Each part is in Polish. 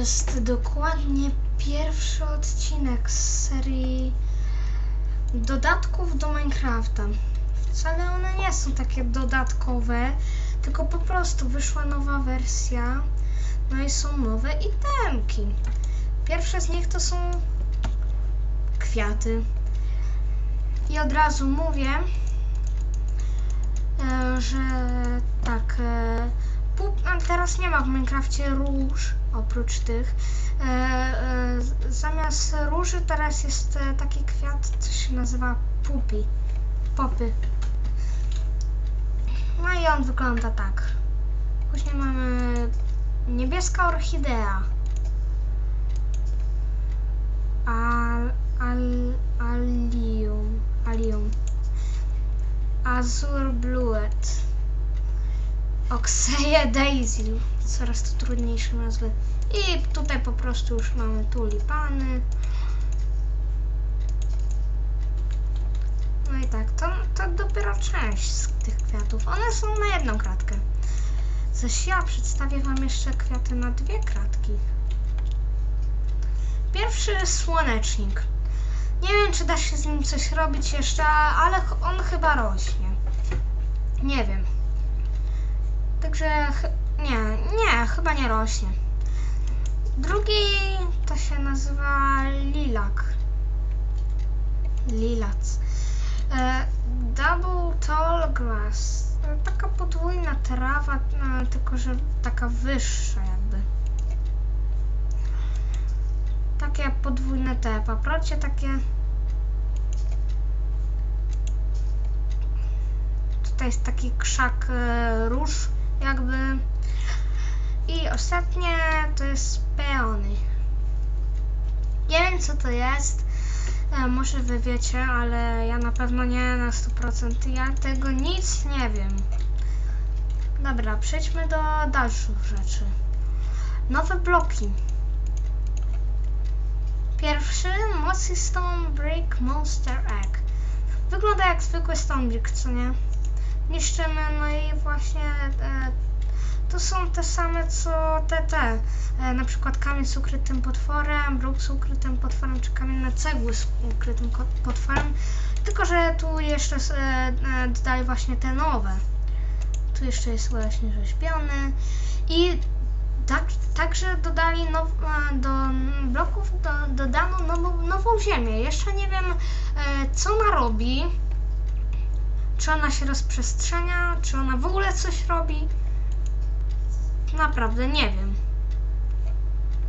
jest dokładnie pierwszy odcinek z serii dodatków do Minecrafta. Wcale one nie są takie dodatkowe, tylko po prostu wyszła nowa wersja, no i są nowe itemki. Pierwsze z nich to są kwiaty. I od razu mówię, e, że tak, e, teraz nie ma w Minecrafcie róż oprócz tych. E, e, zamiast róży teraz jest e, taki kwiat, co się nazywa pupi. Popy. No i on wygląda tak. Później mamy niebieska orchidea. Al, al, alium, alium. Azur bluet. Oxeje daisy. Coraz to trudniejsze nazwy. I tutaj po prostu już mamy tulipany. No i tak, to, to dopiero część z tych kwiatów. One są na jedną kratkę. Zaś ja przedstawię Wam jeszcze kwiaty na dwie kratki. Pierwszy słonecznik. Nie wiem, czy da się z nim coś robić jeszcze, ale on chyba rośnie. Nie wiem. Także nie, nie, chyba nie rośnie. Drugi to się nazywa lilak. Lilac. E, double tall grass. E, Taka podwójna trawa, e, tylko że taka wyższa jakby. Takie podwójne te paprocie, takie... Tutaj jest taki krzak e, róż jakby. I ostatnie to jest peony. Nie wiem co to jest. E, może wy wiecie, ale ja na pewno nie na 100%. Ja tego nic nie wiem. Dobra, przejdźmy do dalszych rzeczy. Nowe bloki. Pierwszy Mossy Stone Brick Monster Egg. Wygląda jak zwykły Stone Brick, co nie? Niszczymy, no i właśnie e, to są te same co te, te. E, na przykład kamień z ukrytym potworem, bruk z ukrytym potworem, czy kamienne cegły z ukrytym potworem. Tylko, że tu jeszcze e, dodali właśnie te nowe. Tu jeszcze jest właśnie rzeźbiony. I tak, także dodali now, do bloków do, dodano nową, nową ziemię. Jeszcze nie wiem, co ona robi. Czy ona się rozprzestrzenia, czy ona w ogóle coś robi. Naprawdę nie wiem.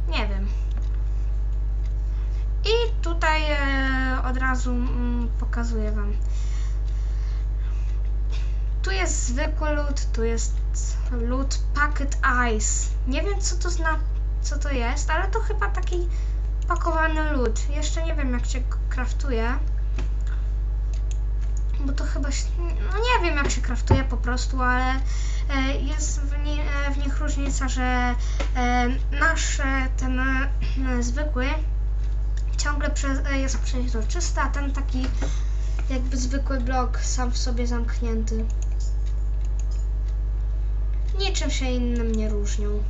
Nie wiem. I tutaj e, od razu mm, pokazuję Wam. Tu jest zwykły lód, tu jest lód Packet Ice. Nie wiem co to zna, co to jest, ale to chyba taki pakowany lód. Jeszcze nie wiem jak się kraftuje. Bo to chyba, no nie wiem jak się kraftuje po prostu, ale e, jest w, ni, e, w nich różnica, że e, nasz ten zwykły ciągle jest przeźroczysty, a ten taki jakby zwykły blok sam w sobie zamknięty. Niczym się innym nie różnią.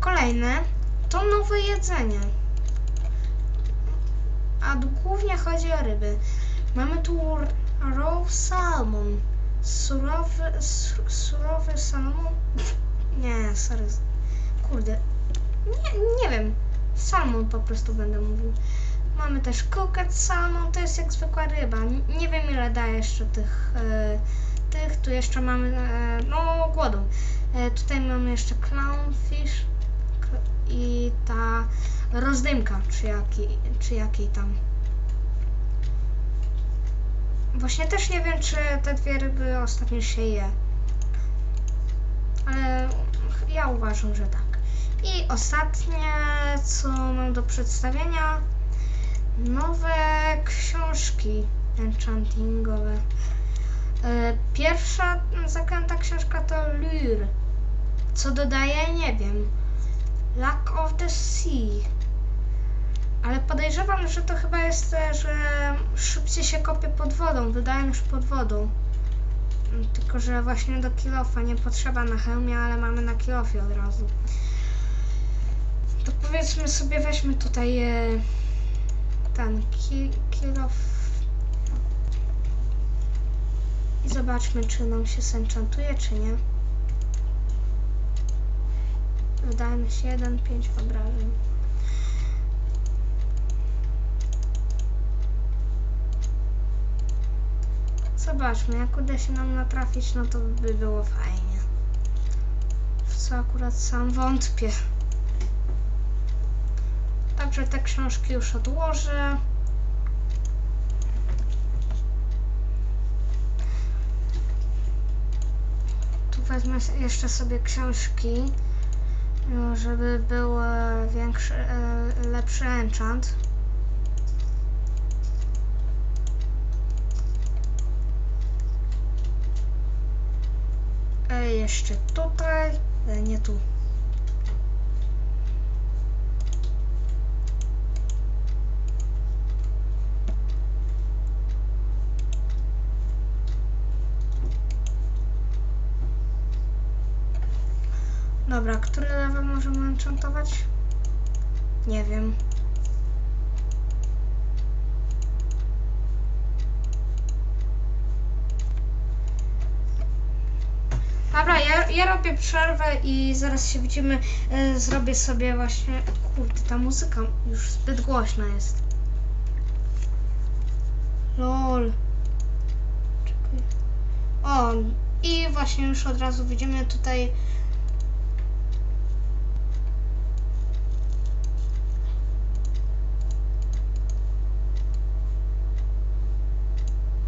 Kolejne to nowe jedzenie. A głównie chodzi o ryby. Mamy tu raw salmon. Surowy, su, surowy salmon. Nie, sorry. Kurde. Nie, nie wiem. Salmon po prostu będę mówił. Mamy też cooked salmon, to jest jak zwykła ryba. Nie wiem ile daje jeszcze tych, e, tych. Tu jeszcze mamy, e, no głodu. E, tutaj mamy jeszcze clownfish i ta rozdymka, czy, jaki, czy jakiej tam. Właśnie też nie wiem, czy te dwie ryby ostatnio się je. Ale ja uważam, że tak. I ostatnie, co mam do przedstawienia, nowe książki enchantingowe. E, Pierwsza zaklęta książka to Lure. Co dodaje, nie wiem. Lack of the Sea. Ale podejrzewam, że to chyba jest, że szybciej się kopie pod wodą, wydaje niż pod wodą. Tylko, że właśnie do kilofa nie potrzeba na hełmie, ale mamy na kilofie od razu. To powiedzmy sobie, weźmy tutaj e, ten ki, kilof i zobaczmy, czy nam się senczantuje, czy nie. Wydaje mi się 1, 5 obrażeń. Zobaczmy, jak uda się nam natrafić, no to by było fajnie. W co akurat sam wątpię. Także te książki już odłożę. Tu wezmę jeszcze sobie książki, no, żeby był e, większy, lepszy enchant. Jeszcze tutaj, e, nie tu. Dobra, który level możemy enchantować? Nie wiem. Dobra, ja, ja robię przerwę i zaraz się widzimy. E, zrobię sobie właśnie. Kurde, ta muzyka już zbyt głośna jest. Lol. Czekaj. O, i właśnie już od razu widzimy tutaj.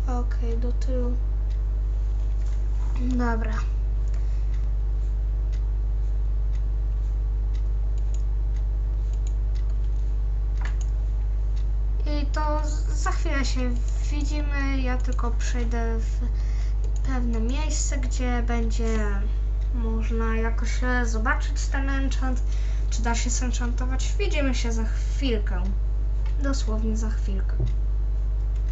Okej, do tyłu. Dobra. I to z- za chwilę się widzimy. Ja tylko przejdę w pewne miejsce, gdzie będzie można jakoś e, zobaczyć ten enchant, czy da się zenchantować. Widzimy się za chwilkę. Dosłownie za chwilkę.